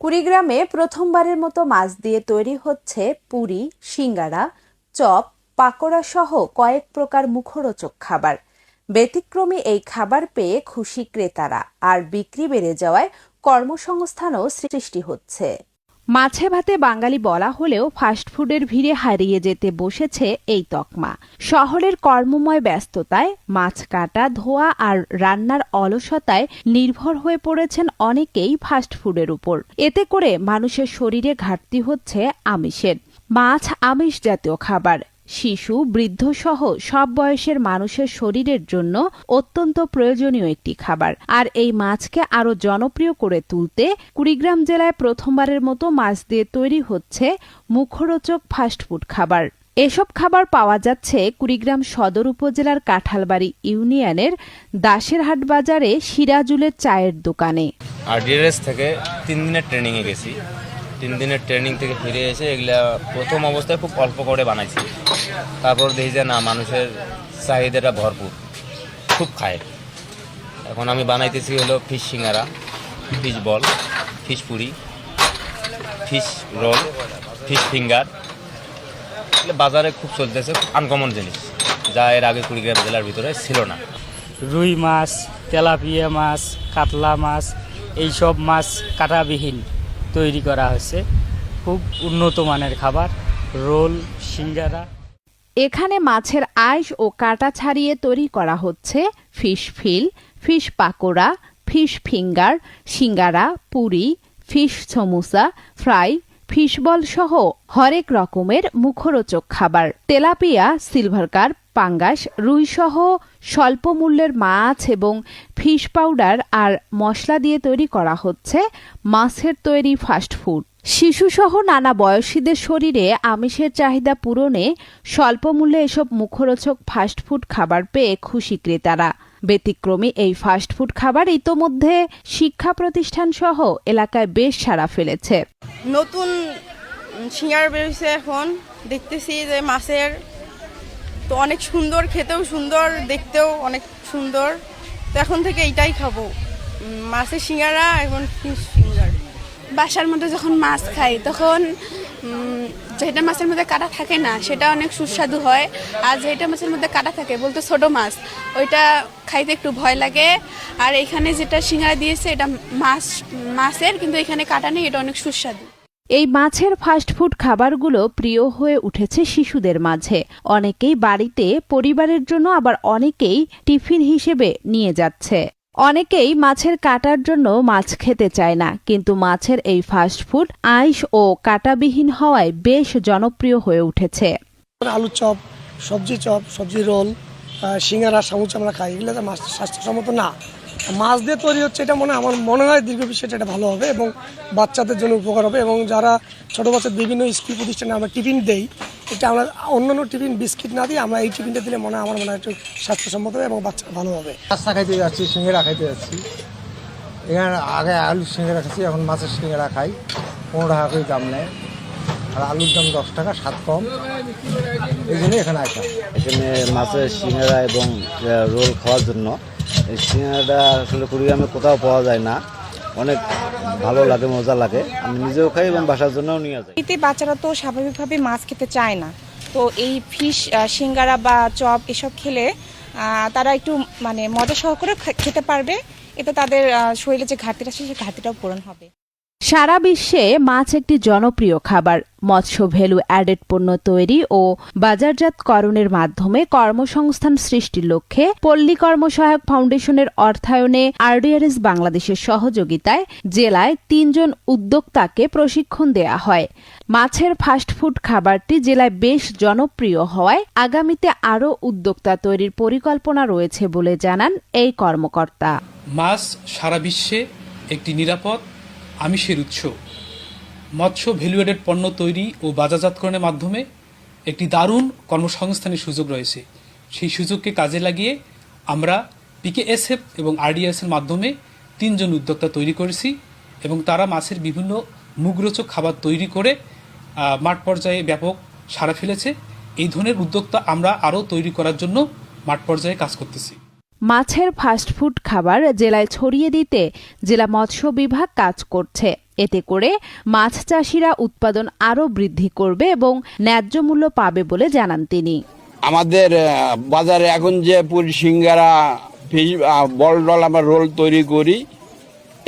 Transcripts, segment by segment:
কুড়িগ্রামে প্রথমবারের মতো মাছ দিয়ে তৈরি হচ্ছে পুরি, সিঙ্গারা, চপ, পাকোড়া সহ কয়েক প্রকার মুখরোচক খাবার। ব্যতিক্রমী এই খাবার পেয়ে খুশি ক্রেতারা, আর বিক্রি বেড়ে যাওয়ায় কর্মসংস্থানও সৃষ্টি হচ্ছে। মাছে ভাতে বাঙালি বলা হলেও ফাস্টফুডের ভিড়ে হারিয়ে যেতে বসেছে এই তকমা। শহরের কর্মময় ব্যস্ততায় মাছ কাটা, ধোয়া আর রান্নার অলসতায় নির্ভর হয়ে পড়েছেন অনেকেই ফাস্টফুডের উপর। এতে করে মানুষের শরীরে ঘাটতি হচ্ছে আমিষের। মাছ আমিষ জাতীয় খাবার। শিশু বৃদ্ধসহ সব বয়সের মানুষের শরীরের জন্য অত্যন্ত প্রয়োজনীয় একটি খাবার। আর এই মাছকে আরও জনপ্রিয় করে তুলতে কুড়িগ্রাম জেলায় প্রথমবারের মতো মাছ দিয়ে তৈরি হচ্ছে মুখরোচক ফাস্টফুড খাবার। এসব খাবার পাওয়া যাচ্ছে কুড়িগ্রাম সদর উপজেলার কাঁঠালবাড়ি ইউনিয়নের দাসেরহাট বাজারে সিরাজুলের চায়ের দোকানে। আর থেকে তিন দিনের ট্রেনিংয়ে গেছি। তিন দিনের ট্রেনিং থেকে ফিরে এসে এগুলা প্রথম অবস্থায় খুব অল্প করে বানাইছি। তারপর দেখি যে না, মানুষের চাহিদাটা ভরপুর, খুব খায় এখন আমি বানাইতেছি হলো fish singara fish ball fish puri fish roll fish finger বাজারে খুব চলতেছে আনকমন জিনিস। যা এর আগে কুড়িগ্রাম জেলার ভিতরে ছিল না। রুই মাছ, তেলাপিয়া মাছ, কাতলা মাছ, এইসব মাছ কাটাবিহীন তৈরি করা হয়েছে। খুব উন্নত মানের খাবার, রোল, সিঙ্গারা। এখানে মাছের আইস ও কাটা ছাড়িয়ে তৈরি করা হচ্ছে fish fillet, fish pakora, fish finger, singara, puri, fish samosa, fry, fish ball সহ হরেক রকমের মুখরোচক খাবার। তেলাপিয়া, সিলভার কার্প পাঙ্গাস, রুইসহ স্বল্প মূল্যের মাছ এবং ফিশ পাউডার আর মশলা দিয়ে তৈরি করা হচ্ছে মাছের তৈরি ফাস্টফুড শিশুসহ নানা বয়সীদের শরীরে আমিষের চাহিদা পূরণে স্বল্প মূল্যে এসব মুখরোচক ফাস্টফুড খাবার পেয়ে খুশি ক্রেতারা। ব্যতিক্রমী এই ফাস্টফুড খাবার ইতোমধ্যে শিক্ষা প্রতিষ্ঠান সহ এলাকায় বেশ সাড়া ফেলেছে। নতুন সিঙ্গার বেরোচ্ছে এখন। দেখতেছি যে মাছের তো অনেক সুন্দর, খেতেও সুন্দর, দেখতেও অনেক সুন্দর। তো এখন থেকে এইটাই খাব। মাছের সিঙ্গারা এখন ফিশ বাসার মধ্যে যখন মাছ খাই, তখন যেটা মাছের মধ্যে কাটা থাকে না, সেটা অনেক সুস্বাদু হয়। আর যেটা মাছের মধ্যে কাটা থাকে, বলতে ছোট মাছ, ওইটা খাইতে একটু ভয় লাগে। আর এখানে যেটা সিঙ্গারা দিয়েছে, এটা মাছ, মাছের, কিন্তু এখানে কাটা নেই, এটা অনেক সুস্বাদু। এই মাছের ফাস্টফুড খাবারগুলো প্রিয় হয়ে উঠেছে শিশুদের মাঝে। অনেকেই বাড়িতে, পরিবারের জন্য আবার অনেকেই টিফিন হিসেবে নিয়ে যাচ্ছে। অনেকেই মাছের কাটার জন্য মাছ খেতে চায় না, কিন্তু মাছের এই ফাস্টফুড আইস ও কাটাবিহীন হওয়ায় বেশ জনপ্রিয় হয়ে উঠেছে। আলুর চপ, সবজি চপ, সবজি রোল সিঙ্গারা, সামুচ আমরা খাই। এগুলো মাছ স্বাস্থ্যসম্মত না। মাছ দিয়ে তৈরি হচ্ছে এটা মনে হয়- আমার মনে হয় দীর্ঘ বিষয়টা এটা ভালো হবে এবং বাচ্চাদের জন্য উপকার হবে এবং যারা ছোটো বাচ্চার বিভিন্ন স্কুল প্রতিষ্ঠানে আমরা টিফিন দেই এটা আমরা অন্যান্য টিফিন বিস্কিট না দিয়ে আমরা এই টিফিনটা দিলে মনে হয় আমার মনে হয় একটু স্বাস্থ্যসম্মত হবে এবং বাচ্চা ভালো হবে। রাস্তা খাইতে যাচ্ছি সিঙ্গারা খাইতে যাচ্ছি। এখানে আগে আলু সিঙ্গারা খাচ্ছি এখন মাছের সিঙ্গারা খাই। পনেরো টাকা করে দাম নেয়। আর আলুর দাম দশ টাকা সাত কম। এই জন্য এখানে আসা এখানে মাছের সিঙ্গারা এবং রোল খাওয়ার জন্য এই আসলে কুড়িগ্রামে কোথাও পাওয়া যায় না। অনেক ভালো লাগে, মজা লাগে। আমি নিজেও খাই এবং বাসার জন্যও নিয়ে যাই। এতে বাচ্চারা তো স্বাভাবিকভাবে মাছ খেতে চায় না। তো এই ফিশ সিঙ্গারা বা চপ এসব খেলে তারা একটু মানে মজা সহকারে খেতে পারবে। এতে তাদের শরীরে যে ঘাটতিটা আছে, সেই ঘাটতিটাও পূরণ হবে। সারা বিশ্বে মাছ একটি জনপ্রিয় খাবার। মৎস্য ভ্যালু অ্যাডেড পণ্য তৈরি ও বাজারজাতকরণের মাধ্যমে কর্মসংস্থান সৃষ্টির লক্ষ্যে পল্লী কর্মসহায়ক ফাউন্ডেশনের অর্থায়নে আরডিআরএস বাংলাদেশের সহযোগিতায় জেলায় তিনজন উদ্যোক্তাকে প্রশিক্ষণ দেয়া হয়। মাছের ফাস্টফুড খাবারটি জেলায় বেশ জনপ্রিয় হওয়ায় আগামীতে আরও উদ্যোক্তা তৈরির পরিকল্পনা রয়েছে বলে জানান এই কর্মকর্তা। মাছ সারা বিশ্বে একটি নিরাপদ আমিষের উৎস। মৎস্য ভ্যালুয়েডেড পণ্য তৈরি ও বাজারজাতকরণের মাধ্যমে একটি দারুণ কর্মসংস্থানের সুযোগ রয়েছে। সেই সুযোগকে কাজে লাগিয়ে আমরা পিকেএসএফ এবং আরডিএসের মাধ্যমে তিনজন উদ্যোক্তা তৈরি করেছি এবং তারা মাছের বিভিন্ন মুখরোচক খাবার তৈরি করে মাঠ পর্যায়ে ব্যাপক সাড়া ফেলেছে। এই ধরনের উদ্যোক্তা আমরা আরও তৈরি করার জন্য মাঠ পর্যায়ে কাজ করতেছি। মাছের ফাস্টফুড খাবার জেলায় ছড়িয়ে দিতে জেলা মৎস্য বিভাগ কাজ করছে। এতে করে মাছ চাষিরা উৎপাদন আরও বৃদ্ধি করবে এবং ন্যায্য মূল্য পাবে বলে জানান তিনি। আমাদের বাজারে এখন যে পুরি সিঙ্গারা বল ডল আমরা রোল তৈরি করি,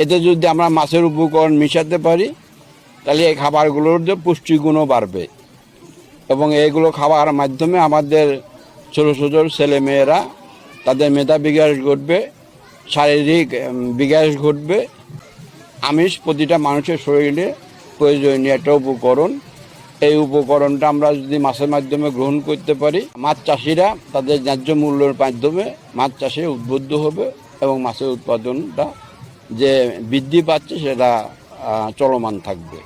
এতে যদি আমরা মাছের উপকরণ মিশাতে পারি, তাহলে এই খাবারগুলোর যে পুষ্টিগুণও বাড়বে। এবং এইগুলো খাওয়ার মাধ্যমে আমাদের ছোটো ছোটো ছেলেমেয়েরা তাদের মেধা বিকাশ ঘটবে, শারীরিক বিকাশ ঘটবে। আমিষ প্রতিটা মানুষের শরীরে প্রয়োজনীয় একটা উপকরণ। এই উপকরণটা আমরা যদি মাছের মাধ্যমে গ্রহণ করতে পারি, মাছ চাষিরা তাদের ন্যায্য মূল্যের মাধ্যমে মাছ চাষে উদ্বুদ্ধ হবে এবং মাছের উৎপাদনটা যে বৃদ্ধি পাচ্ছে সেটা চলমান থাকবে।